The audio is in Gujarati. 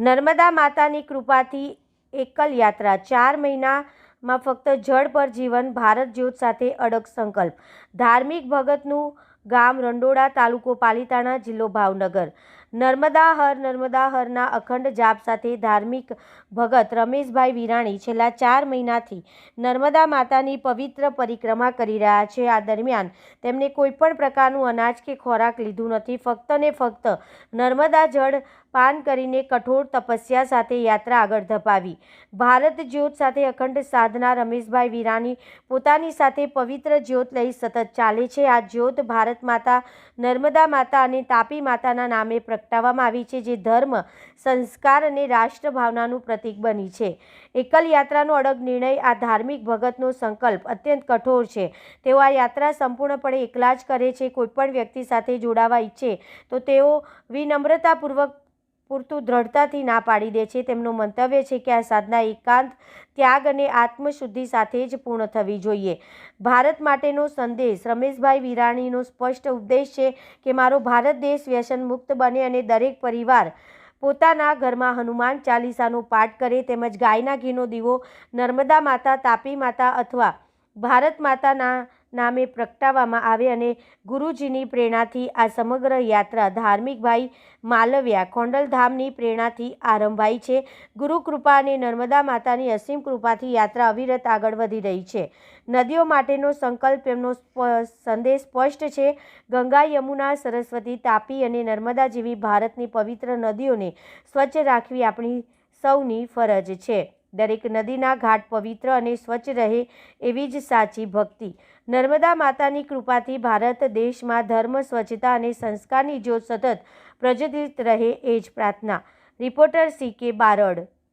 નર્મદા માતાની કૃપાથી એકલ યાત્રા ચાર મહિનામાં ફક્ત જળ પર જીવન, ભારત જ્યોત સાથે અડગ સંકલ્પ. ધાર્મિક ભગતનું ગામ રંડોળા તાલુકો પાલિતાણા જિલ્લો ભાવનગર. નર્મદા હર, નર્મદા હરના અખંડ જાપ સાથે ધાર્મિક ભગત રમેશભાઈ વિરાણી છેલ્લા ચાર મહિનાથી નર્મદા માતાની પવિત્ર પરિક્રમા કરી રહ્યા છે. આ દરમિયાન તેમણે કોઈપણ પ્રકારનું અનાજ કે ખોરાક લીધું નથી. ફક્ત ને ફક્ત નર્મદા જળ પાન કરીને કઠોર તપસ્યા સાથે યાત્રા આગળ ધપાવી. ભારત જ્યોત સાથે અખંડ સાધના રમેશભાઈ વીરાની પોતાની સાથે પવિત્ર જ્યોત લઈ સતત ચાલે છે. આ જ્યોત ભારત માતા, નર્મદા માતા અને તાપી માતાના નામે પ્રગટાવવામાં આવી છે, જે ધર્મ, સંસ્કાર અને રાષ્ટ્રભાવનાનું પ્રતીક બની છે. એકલ યાત્રાનો અડગ નિર્ણય આ ધાર્મિક ભગતનો સંકલ્પ અત્યંત કઠોર છે. તેઓ આ યાત્રા સંપૂર્ણપણે એકલા જ કરે છે. કોઈપણ વ્યક્તિ સાથે જોડાવા ઈચ્છે તો તેઓ વિનમ્રતાપૂર્વક પૂરતું દ્રઢતાથી ના પાડી દે છે. તેમનું મંતવ્ય છે કે આ સાધના એકાંત, ત્યાગ અને આત્મશુદ્ધિ સાથે જ પૂર્ણ થવી જોઈએ. ભારત માટેનો સંદેશ, રમેશભાઈ વિરાણીનો સ્પષ્ટ ઉપદેશ છે કે મારો ભારત દેશ વ્યસન મુક્ત બને અને દરેક પરિવાર પોતાના ઘરમાં હનુમાન ચાલીસાનો પાઠ કરે તેમજ ગાયના ઘીનો દીવો નર્મદા માતા, તાપી માતા અથવા ભારત માતાના નામે પ્રગટાવવામાં આવે અને ગુરુજીની પ્રેરણાથી આ સમગ્ર યાત્રા ધાર્મિકભાઈ માલવ્યા ખોંડલધામની પ્રેરણાથી આરંભાઈ છે. ગુરુકૃપા અને નર્મદા માતાની અસીમ કૃપાથી યાત્રા અવિરત આગળ વધી રહી છે. નદીઓ માટેનો સંકલ્પ એમનો સંદેશ સ્પષ્ટ છે. ગંગા, યમુના, સરસ્વતી, તાપી અને નર્મદા જેવી ભારતની પવિત્ર નદીઓને સ્વચ્છ રાખવી આપણી સૌની ફરજ છે. દરેક નદીના ઘાટ પવિત્ર અને સ્વચ્છ રહે એવી જ સાચી ભક્તિ. નર્મદા માતાની કૃપાથી ભારત દેશમાં ધર્મ, સ્વચ્છતા અને સંસ્કારની જ્યોત સતત પ્રજ્વલિત રહે એ જ પ્રાર્થના. રિપોર્ટર સી કે બારડ.